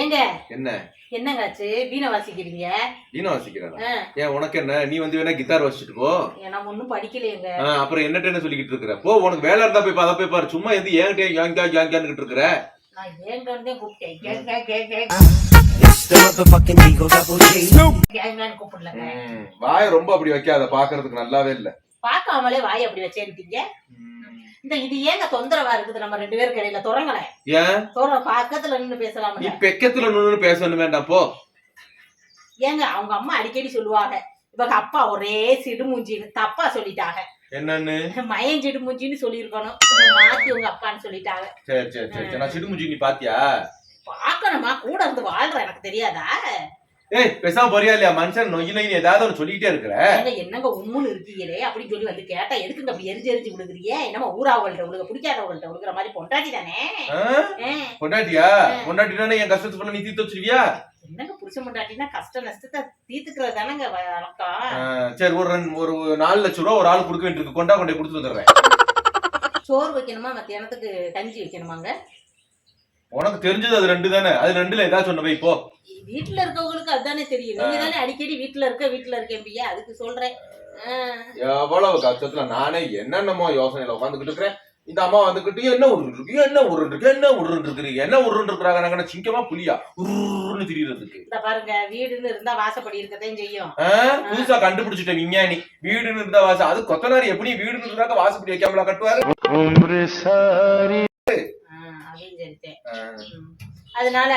ஏங்க? என்ன? என்னங்காச்சு? வீணை வாசிக்கிறீங்க? வீணை வாசிக்கிறானா? ஆ, ஏன் உனக்கு என்ன? நீ வந்து வேணா கிட்டார் வாசிச்சுட்டு போ. ஏன்னா ஒண்ணும் படிக்கலையேங்க. அப்புறம் என்னட்ட என்ன சொல்லிக்கிட்டு இருக்கிற? போ உனக்கு வேலை இருந்தா போய் அதை போய் பாரு. சும்மா எது ஏன்கிட்ட யாங்கா யாங்கான்னு இருக்கிற? நான் ஏங்கன்னு கூப்பிட்டேன். கேங்க கேங்க வாயை ரொம்ப அப்படி வைக்காத பாக்குறதுக்கு நல்லாவே இல்ல. பார்க்காமலே வாய் அப்படி வச்சேன்ட்டீங்க. இந்த இது ஏங்க தொந்தரவா இருக்குது? நம்ம ரெண்டு பேருக்கு இடையில. தொடங்கலேன் ஏன்? தோற பக்கத்துல நின்னு நீ பேசலாம்ல பெக்கத்துல நின்னு பேசணும் வேண்டாம் போ. ஏங்க அவங்க அம்மா அடிக்கடி சொல்லுவாங்க. இவங்க அப்பா ஒரே சிடுமூஞ்சின்னு தப்பா சொல்லிட்டாங்க. என்னன்னு? மயன் சிடுமூஞ்சின்னு சொல்லியிருக்கணும். மாத்தி உங்க அப்பான்னு சொல்லிட்டாங்க. சரி சரி சரி. நான் சிடுமுஞ்சி நீ பாத்தியா? பார்க்கணுமா கூட இருந்து வாழ்ற எனக்கு தெரியாதா? ஏய் பேசாம போறியா இல்லையா? மனுஷன் நொய் நொய்னு ஏதாவது ஒன்று சொல்லிக்கிட்டே இருக்கிற. என்னங்க உம்முன்னு இருக்கீங்களே? அப்படின்னு சொல்லி வந்து கேட்டா எதுக்குங்க அப்படி எரிஞ்சு எரிஞ்சு விழுகுறீங்க? என்னமோ ஊராவங்கள்ட்ட விழுக பிடிக்காதவங்கள்ட்ட விழுகிற மாதிரி பொண்டாட்டி தானே? பொண்டாட்டியா? பொண்டாட்டினா என் கஷ்டத்து பண்ண நீ தீர்த்து வச்சிருவியா? என்னங்க புருஷன் பொண்டாட்டினா கஷ்ட நஷ்டத்தை தீர்த்துக்கிறது தானங்க வழக்கம் சரி ஒரு ரெண்டு- ஒரு நாலு லட்சம் ரூபா ஒரு ஆள் கொடுக்க வேண்டியிருக்கு. கொண்டா கொண்டே கொடுத்து வந்துடுறேன். சோறு வைக்கணுமா? மத்தியானத்துக்கு கஞ்சி வைக்கணுமாங்க? உனக்கு தெரிஞ்சது அது ரெண்டு தானே? அது ரெண்டுல ஏதாச்சும் ஒண்ணு வை போ. வீட்டுல இருக்கவங்களுக்கு அதுதானே தெரியும். நீங்க தானே அடிக்கடி வீட்டுல இருக்க வீட்டுல இருக்கேன் அதுக்கு சொல்றேன். எவ்வளவு கஷ்டத்துல நானே என்னென்னமோ யோசனையில உட்காந்துக்கிட்டு இருக்கிறேன். இந்த அம்மா வந்துகிட்டு என்ன உருண்டு இருக்கு? என்ன உருண்டு இருக்கு? என்ன உருண்டு இருக்கிறீங்க என்ன உருண்டு இருக்கிறாங்க? நாங்க சிங்கமா புலியா? உருன்னு திரியறதுக்கு. இந்த பாருங்க வீடுன்னு இருந்தா வாசப்படி இருக்கத்தையும் செய்யும். புதுசா கண்டுபிடிச்சிட்டேன் விஞ்ஞானி. வீடுன்னு இருந்தா வாசம் அது கொத்தனார் எப்படி வீடுன்னு இருந்தாக்க வாசப்படி வைக்காமலா கட்டுவாரு. அதனால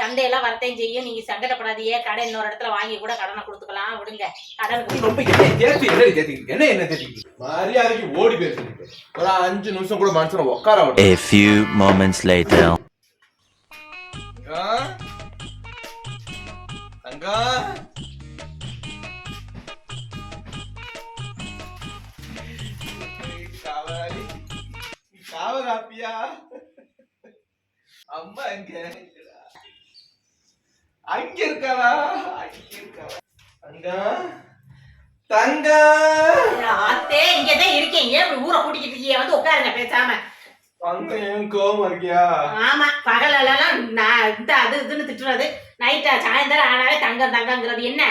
சண்டையெல்லாம் வரத்தையும் செய்யும். நீங்க சங்கடப்படாதீங்க கடை இன்னொரு இடத்துல வாங்கி கூட கடனை கொடுத்துக்கலாம். விடுங்க. கடன் ரொம்ப என்ன தேத்தி என்ன மரியாதைக்கு ஓடி பேசிக்கிட்டு ஒரு அஞ்சு நிமிஷம் கூட மனுஷனை உட்கார விட A few moments later. நீ காவலாப்பியா? அம்மா எங்க? அங்க இருக்காளா அங்க இருக்காளா அங்கா தங்கா? ஆத்தே இங்கதான் இருக்கேன் ஏன் இப்படி ஊரை கூட்டிக்கிட்டு இருக்கீங்க வந்து உட்காருங்க பேசாம. அங்க ஏன் கோவம் இருக்கியா? ஆமா பகலெல்லாம் நான் இந்த அது இதுன்னு திட்டுறது. நைட்டா சாயந்தரம் ஆனாலே தங்கம் தங்கங்கிறது என்ன?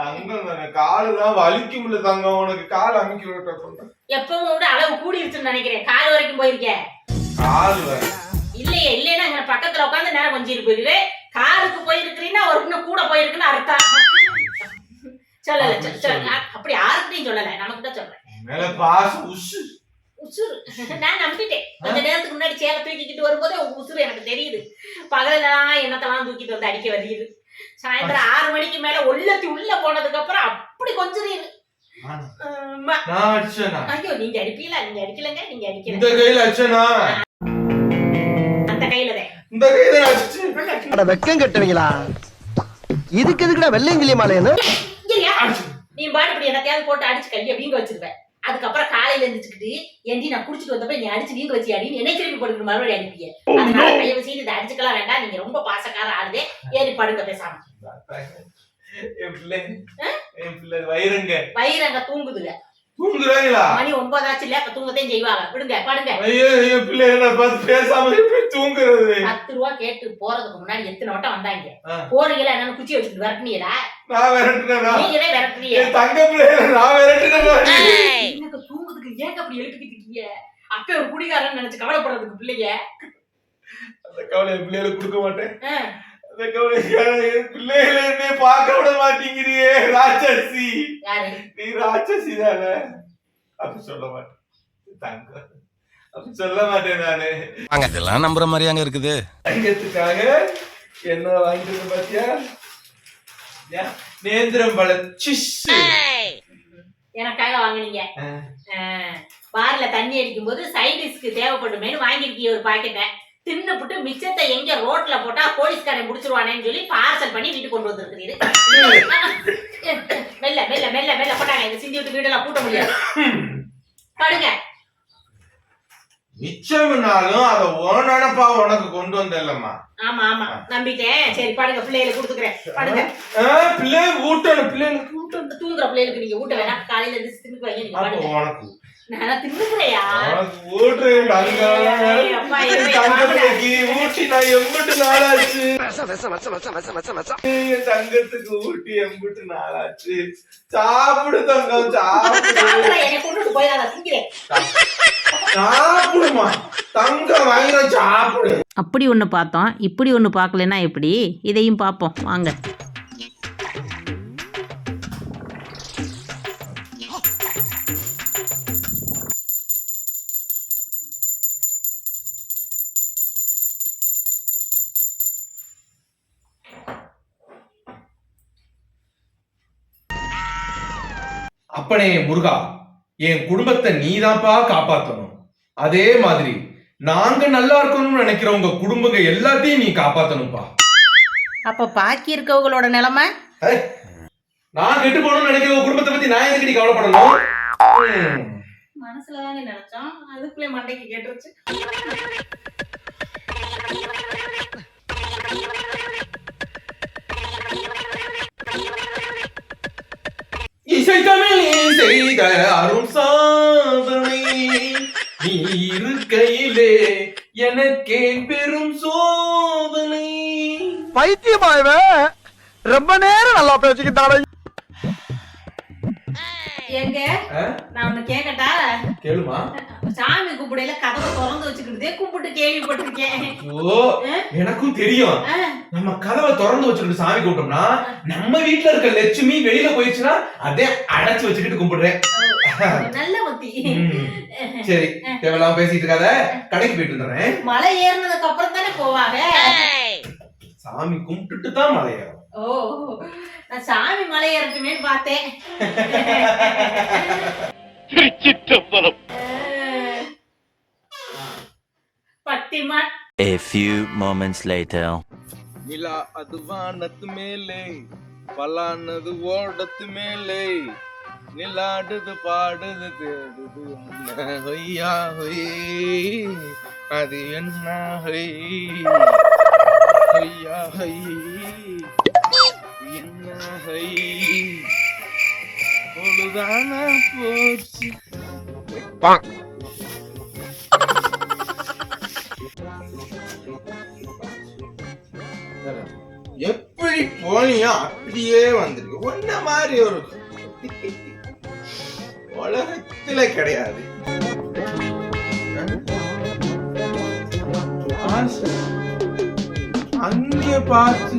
தங்கம் தானே. காலு தான் வலிக்கும்ல தங்கம். உனக்கு கால் அமைக்கி சொல்றேன் எப்பவும் விட அளவு கூடிருச்சுன்னு நினைக்கிறேன். கால் வரைக்கும் போயிருக்கேன் கால். இல்லையே இல்லைன்னா பக்கத்துல உட்காந்து நேரம் கொஞ்சம் போயிருவே காலுக்கு போயிருக்கிறீன்னா ஒரு இன்னும் கூட போயிருக்குன்னு அர்த்தம். சொல்லல சொல்ல- சொல்ல அப்படி யாருக்கிட்டையும் சொல்லல. நமக்கு தான் சொல்றேன் மேல உசுறு. நான் நம்பிட்டேன். கொஞ்ச நேரத்துக்கு முன்னாடி சேலை தூக்கிக்கிட்டு வரும்போதே உசுறு எனக்கு தெரியுது. பகலெல்லாம் என்னத்தெல்லாம் தூக்கிட்டு வந்து அடிக்க வருகிறது சாயந்தரம் ஆறு மணிக்கு மேல உள்ளத்தி உள்ள போனதுக்கு அப்புறம் அப்படி கொஞ்சம் ஐயோ நீங்க அடிப்பீங்களா? நீங்க அடிக்கலங்க. நீங்க அடிக்கல. இந்த கையில அந்த கையில இந்த அட வெக்கம் கட்டுவீங்களா? இதுக்கு எதுக்குடா வெள்ளையங்கிலி மாலையன்னு நீ பாடு இப்படி என்னத்தையாவது போட்டு அடிச்சு கையை வீங்க வச்சிருவேன். அதுக்கப்புறம் காலையில எழுந்துச்சுக்கிட்டு ஏண்டி நான் குடிச்சிட்டு வந்தப்ப நீ அடிச்சு வீங்க வச்சு அடின்னு என்னை திருப்பி படுக்கணும் மறுபடியும் அடிப்பீங்க. அதனால கையை செய்து இதை அடிச்சுக்கலாம் வேண்டாம். நீங்க ரொம்ப பாசக்கார ஆளுதே. ஏறி படுங்க பேசாம. வயிறுங்க. வயிறு அங்க தூங்குதுங்க. தூங்குறாங்களா மணி ஒன்பதாச்சு இல்ல அப்ப தூங்கத்தையும் செய்வாங்க. விடுங்க படுங்க. ஐயோ என் பிள்ளை என்ன பார்த்து பேசாம தூங்குறது? பத்து ரூபா கேட்டு போறதுக்கு முன்னாடி எத்தனை வட்டம் வந்தாங்க. போறீங்களா என்னன்னு குச்சி வச்சுட்டு விரட்டினீங்களா? நான் விரட்டுனா நீங்களே விரட்டுறீங்க தங்க பிள்ளைல நான் விரட்டுனா எனக்கு தூங்குறதுக்கு ஏங்க அப்படி எழுப்பிக்கிட்டு இருக்கீங்க? அப்ப ஒரு குடிகாரன்னு நினைச்சு கவலைப்படுறதுக்கு பிள்ளைங்க அந்த கவலை என் பிள்ளைகளுக்கு கொடுக்க மாட்டேன். பிள்ளைகளை என்னை பார்க்க விட மாட்டேங்கிறியே ராட்சசி. யாரு? நீ ராட்சசி தானே? அப்படி சொல்ல மாட்டேன். தங்க. அப்படி சொல்ல மாட்டேன் நானு. இதெல்லாம் நம்புற மாதிரி அங்க இருக்குது. தங்கத்துக்காக என்ன வாங்கிட்டு பாத்தியா? நேந்திரம் பழ. சிஸ் எனக்காக வாங்குனீங்க. பார்ல தண்ணி அடிக்கும் போது சைடிஸ்க்கு தேவைப்படுமேனு வாங்கிருக்கீங்க ஒரு பாக்கெட்டை தின்னுப்புட்டு மிச்சத்தை எங்க ரோட்ல போட்டா போலீஸ்காரன் முடிச்சிருவானேன்னு சொல்லி பார்சல் பண்ணி வீட்டுக்கு கொண்டு வந்திருக்கிறீரு மெல்ல மெல்ல மெல்ல மெல்ல. போட்டாங்க இந்த சிந்தி விட்டு வீடெல்லாம் கூட்ட முடியாது. படுங்க. மிச்சம்னாலும் அத ஓனப்பா உனக்கு கொண்டு வந்தேன்லம்மா. ஆமா ஆமா. நம்பிட்டேன். சரி படுங்க. பிள்ளைகளை கொடுத்துக்கிறேன். படுங்க. பிள்ளை ஊட்டணும் பிள்ளைகளுக்கு. ஊட்டணும் தூங்குற பிள்ளைகளுக்கு நீங்க ஊட்ட வேணாம். காலையில இருந்து தின்னு வைங்க உனக்கு தங்கத்துக்கு ஊட்டி எம்பிட்டு நாளாச்சு. சாப்பிடு தங்கம். சாப்பிடுமா? தங்கம் வாங்கின சாப்பிடு. அப்படி ஒன்று பார்த்தோம். இப்படி ஒன்று பார்க்கலன்னா எப்படி? இதையும் பார்ப்போம். வாங்க. அப்பனே முருகா என் குடும்பத்தை நீதான்ப்பா காப்பாத்தணும். அதே மாதிரி நாங்க நல்லா இருக்கணும்னு நினைக்கிற உங்க குடும்பங்க எல்லாத்தையும் நீ காப்பாத்தணும்ப்பா. அப்போ பாக்கி இருக்கவங்களோட நிலைமை? நான் கெட்டு போகணும்னு நினைக்கிற உங்க குடும்பத்தை பத்தி நான் எதுக்கு நீ கவலைப்படணும். மனசுல தானே நினைச்சோம். அதுக்குள்ளே மண்டைக்கு கேட்டுருச்சு. செய்த அரும் சாதனை. நீ இருக்கையிலே எனக்கே பெரும் சோதனை. பைத்தியமா இவன் ரொம்ப நேரம் நல்லா பேசிக்கிட்டான எங்க? நான் ஒண்ணு கேக்கட்டா? கேளுமா. சாமி கும்பிடையில கதவை திறந்து வச்சுக்கிட்டதே கும்பிட்டு கேள்விப்பட்டிருக்கேன். ஐயோ எனக்கும் தெரியும். நம்ம கதவை திறந்து வச்சுக்கிட்டு சாமி கும்பிட்டோம்னா நம்ம வீட்ல இருக்க லட்சுமி வெளியில போயிடுச்சுன்னா அதே அடைச்சு வச்சுக்கிட்டு கும்பிடுறேன். நல்ல மத்தி ம். சரி தேவையில்லாம பேசிட்டு இருக்காத. கடைக்கு போயிட்டு வந்துடுறேன். மலை ஏறினதுக்கு அப்புறம் தானே போவாங்க? சாமி கும்பிட்டுட்டு தான் மலை ஏறும். ஓ நான் சாமி மலை ஏறட்டுமேன்னு பார்த்தேன். A few moments later. நிலா அது வானத்து மேலே பலானது ஓடத்து மேலே. நிலாடுது பாடுது தேடுது என்ன ஹொய்யா ஹொய். அது என்ன ஹொய்? ஹொய்யா ஹொய். என்ன ஹொய்? பொழுதான போச்சு. எப்படி போனியோ அப்படியே வந்திருக்கு. ஒன்ன மாதிரி ஒரு உலகத்துல கிடையாது. அங்கே பார்த்து.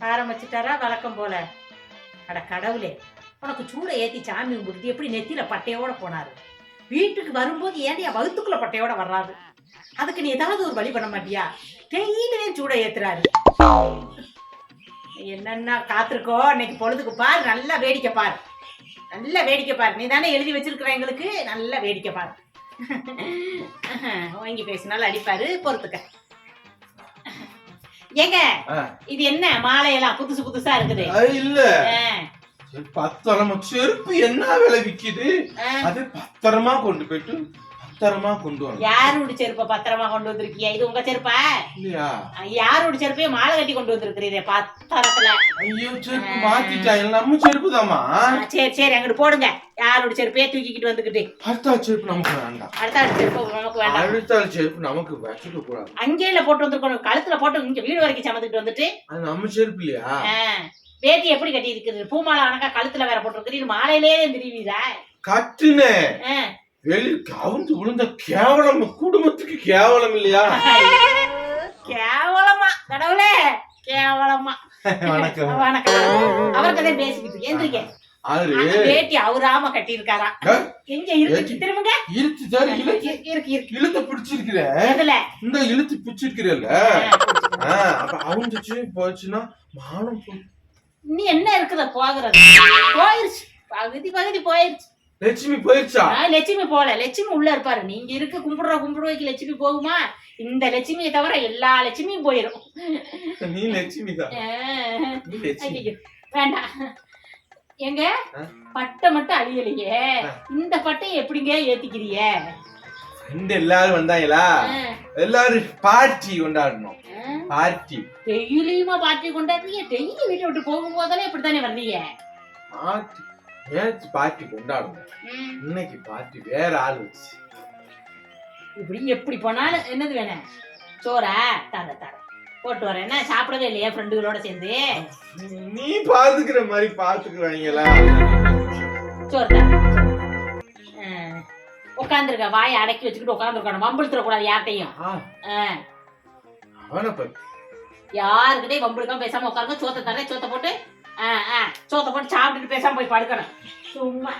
ஆரம்பிச்சிட்டாரா? வழக்கம் போல. அட கடவுளே. உனக்கு சூட ஏத்தி சாமி கும்பிட்டு எப்படி நெத்தியில பட்டையோட போனாரு? வீட்டுக்கு வரும்போது ஏன்டியா வகுத்துக்குள்ள பட்டையோட வர்றாரு? அதுக்கு நீ ஏதாவது ஒரு வழி பண்ண மாட்டியா? டெய்லியும் சூட ஏத்துறாரு? என்னென்ன காத்திருக்கோ? இன்னைக்கு பொழுதுக்கு பார் நல்லா வேடிக்கை பார். நல்ல வேடிக்கை பார். நீ தானே எழுதி வச்சிருக்கிற எங்களுக்கு? நல்ல வேடிக்கை பார். வாங்கி பேசினாலும் அடிப்பாரு பொறுத்துக்க. ஏங்க. இது என்ன? மாலையெல்லாம் புதுசு புதுசா இருக்குது. இல்ல. பத்திரமா செருப்பு என்ன விலை விக்குது. அது பத்திரமா கொண்டு போயிட்டு பத்திரமா கொண்டு வாங்க யாரோட செருப்ப பத்திரமா கொண்டு வந்திருக்கியா? இது உங்க செருப்பா? இல்லையா? யாரோட செருப்பையும் மாலை கட்டி கொண்டு வந்திருக்கிறீரே பத்திரத்துல. ஐயோ செருப்பு மாத்திட்டாங்க நம்ம செருப்பு தாமா சரி சரி அங்கிட்டு போடுங்க. யாரோட செருப்பையே தூக்கிக்கிட்டு வந்துகிட்டு அடுத்த செருப்பு நமக்கு வேண்டாம். அடுத்த செருப்பு நமக்கு வேண்டாம். அடுத்த செருப்பு நமக்கு வச்சுக்க கூடாது. அங்கேயில போட்டு வந்திருக்கணும். கழுத்துல போட்டு இங்க வீடு வரைக்கும் சமந்துட்டு வந்துட்டு. அது நம்ம செருப்பு இல்லையா? வேட்டி எப்படி கட்டி இருக்குது பூமாலை கணக்கா கழுத்துல வேற போட்டு மாலையிலேயே திருவீரா கட்டுனேன் வெளி கவுந்து விழுந்த கேவலம் குடும்பத்துக்கு கேவலம் இல்லையா? கேவலமா. கடவுளே கேவலமா. வணக்கம். வணக்கம். அவர்கிட்ட பேசிக்கிட்டு எந்திரிக்க ஆறு அந்த வேட்டி அவராம கட்டி இருக்காரா? எங்க இருக்கு? திரும்புங்க. இழுத்து சார் இழுத்து. இருக்கு இருக்கு இருக்கு. இழுத்து பிடிச்சிருக்கிற. இந்த இழுத்து பிடிச்சிருக்கிறல்ல. அப்ப அவுந்துச்சு போச்சுன்னா மானம் நீ என்ன இருக்குத? போகிறது. போயிருச்சு. பகுதி பகுதி போயிருச்சு. லட்சுமி போயிருச்சா? லட்சுமி போல லட்சுமி உள்ள இருப்பாரு. நீங்க இருக்க கும்பிடுற கும்பிடுவைக்கு லட்சுமி போகுமா? இந்த லட்சுமியை தவிர எல்லா லட்சுமியும் போயிடும் நீ லட்சுமி. வேண்டாம். எங்க? பட்டை மட்டும் அழியலையே. இந்த பட்டையை எப்படிங்க ஏத்திக்கிறீங்க? ஃப்ரெண்ட் எல்லாரும் வந்தாங்களா? எல்லாரும் பார்ட்டி கொண்டாடணும். பார்ட்டி டெய்லியுமா பார்ட்டி கொண்டாடுறீங்க? டெய்லி வீட்டை விட்டு போகும்போதெல்லாம் இப்படித்தானே வர்றீங்க? பார்ட்டி நேற்று பார்ட்டி கொண்டாடணும் இன்னைக்கு பார்ட்டி வேற ஆள் வச்சு. இப்படி எப்படி போனாலும் என்னது வேணும்? சோறா? தர தர. போட்டு வரேன். என்ன சாப்பிடவே இல்லையா ஃப்ரெண்டுகளோட சேர்ந்து? நீ பாத்துக்கிற மாதிரி பாத்துக்கிறாங்களா சோறு தர. உட்காந்துருக்க வாயை அடக்கி வச்சுக்கிட்டு உட்காந்துருக்கணும் யார்கிட்டையும். ஆ, அவனை பத்தி. யாருக்கிட்டையும் வம்பிழுக்காம பேசாம உட்காருங்க. சோத்தை தரேன் சோத்தை போட்டு சோத்தை போட்டு சாப்பிட்டுட்டு பேசாம போய் படுக்கணும். சும்மா.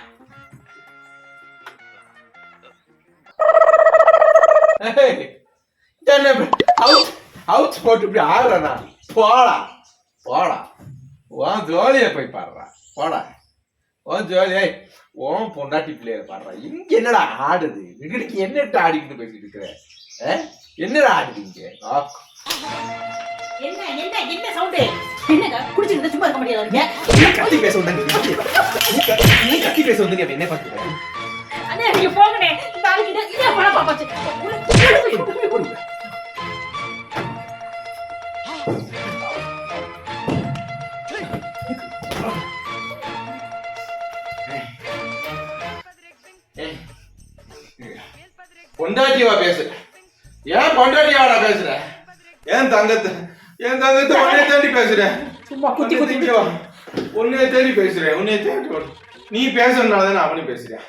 அவுட் போட்டு இப்படி ஆடுறா போடா போடா. உன் ஜோலியை போய் பாடுறா. போடா. உன் ஜோலியை உன் பொண்டாட்டி பிள்ளைய பாடுறா. இங்க என்னடா ஆடுது? இங்கிட்டு என்னட்ட ஆடிக்கிட்டு பேசிட்டு இருக்கிற? என்னடா ஆடுது இங்க? என்ன என்ன என்ன சவுண்டு என்னங்க குடிச்சிட்டு சும்மா இருக்க முடியாது நீ கத்தி பேச வந்தா நீ கத்தி. பேச வந்து நீ என்ன பாத்துக்கிற அண்ணா நீங்க போங்கண்ணே. இந்த ஆளுக்கு இதை இதை பழப்பா போச்சு பொண்டாட்டியவா பேசு ஏன் பொண்டாட்டியாவா பேசுற ஏன் தங்கத்தை என் தங்கத்தை உன்னைய தேடி பேசுறேன் சும்மா குத்தி குத்தி. உன்னைய தேடி பேசுறேன் உன்னைய தேடி. நீ பேசுறதுனால தான் அவனும் பேசுறேன்?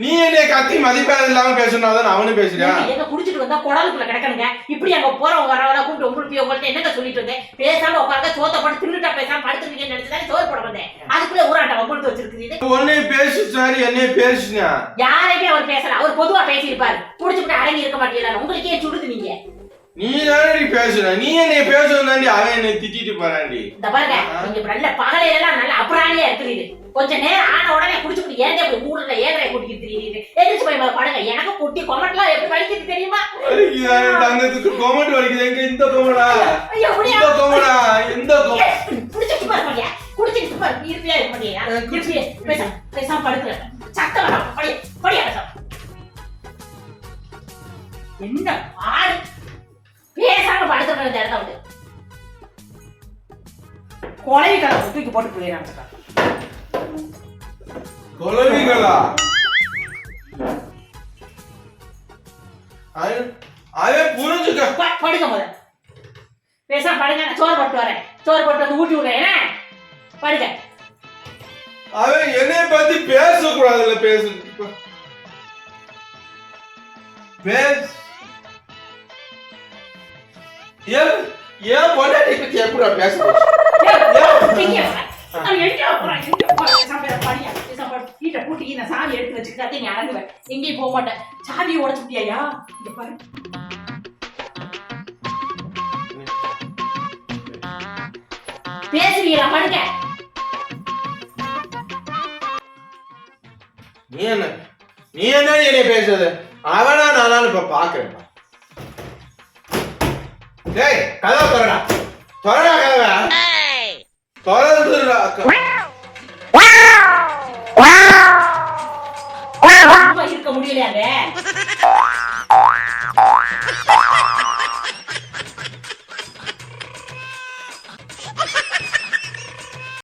நீ என்னைய கத்தி மதிப்பேத இல்லாம பேசுறதுனால தான் அவனும் பேசுறான் எங்க குடிச்சிட்டு வந்தா குடலுக்குள்ள கிடக்கணுங்க. இப்படி அங்க போறவங்க வரவங்க கூப்பிட்டு உங்களுக்கு உங்கள்ட்ட என்னங்க சொல்லிட்டு வந்தேன்? பேசாம உட்கார்ந்து சோத்த போட்டு தின்னுட்டா பேசாம படுத்துருக்கீங்கன்னு நினைச்சுதான் சோறு போட வந்தேன். அதுக்குள்ள ஊராட்டம் வம்புழுத்து வச்சிருக்குது உன்னைய பேசு சாரி என்னைய பேசுனா? யாரையுமே அவர் பேசல. அவர் பொதுவா பேசியிருப்பாரு. குடிச்சுட்டு அடங்கி இருக்க மாட்டீங்களா உங்களுக்கே சுடுது நீங்க. நீ தானடி பேசுன? நீ என்னைய பேசுவதாண்டி அவன் என்னை திட்டிட்டு போறான்டி. இந்த பாருங்க நீங்க நல்ல பகலையில நல்ல அப்புறாணியா இருக்கிறீங்க கொஞ்ச நேரம் ஆன உடனே குடிச்சுட்டு ஏன் இப்படி ஊர்ல ஏழரை கூட்டிட்டு தெரியுது எதிர்த்து போய் படுங்க எனக்கு குட்டி கொமட்டெல்லாம் எப்படி வலிக்குது தெரியுமா? வலிக்குதா என் தங்கத்துக்கு கோமட் வலிக்குது? எங்க இந்த கோமடா? இந்த கோமடா? கோமடா குடிச்சிட்டு பாரு பண்ணியா குடிச்சிட்டு பாரு. இருப்பியா இருக்க மாட்டியா இருப்பியா பேசாம பேசாம படுக்கிற வேணாம் படியா பேசாம என்ன ஆடு பேசாம படுத்துற இந்த இடத்த விட்டு கலப்பு தூக்கி போட்டு போயிடறாங்க. குழவிகளா அவன் புரிஞ்சுக்க. ப- படுங்க முத பேசாம படுங்க நான் சோறு போட்டு வரேன். சோறு போட்டு வந்து ஊட்டி விடுறேன் என்ன? படுங்க. அவன் என்னைய பத்தி பேசக்கூடாதுல்ல பேசு. பேஸ் ஏன் ஏன் பொண்டாட்டி பத்தி எப்படா பேச வீட்டை பூட்டி நான் சாவி எடுத்து வச்சுக்கிட்டா நீ அடங்குவேன் எங்கேயும் போக மாட்டேன். சாவியை உடச்சுட்டியா இங்க பாரு. பேசுவீங்களா படுங்க நீ என்ன? நீ என்ன என்னைய பேசுறது? அவனா நானாலும் இப்ப பாக்குறேன் டேய் கதவை திறடா. திறடா கதவை. திறந்துடா இருக்க முடியல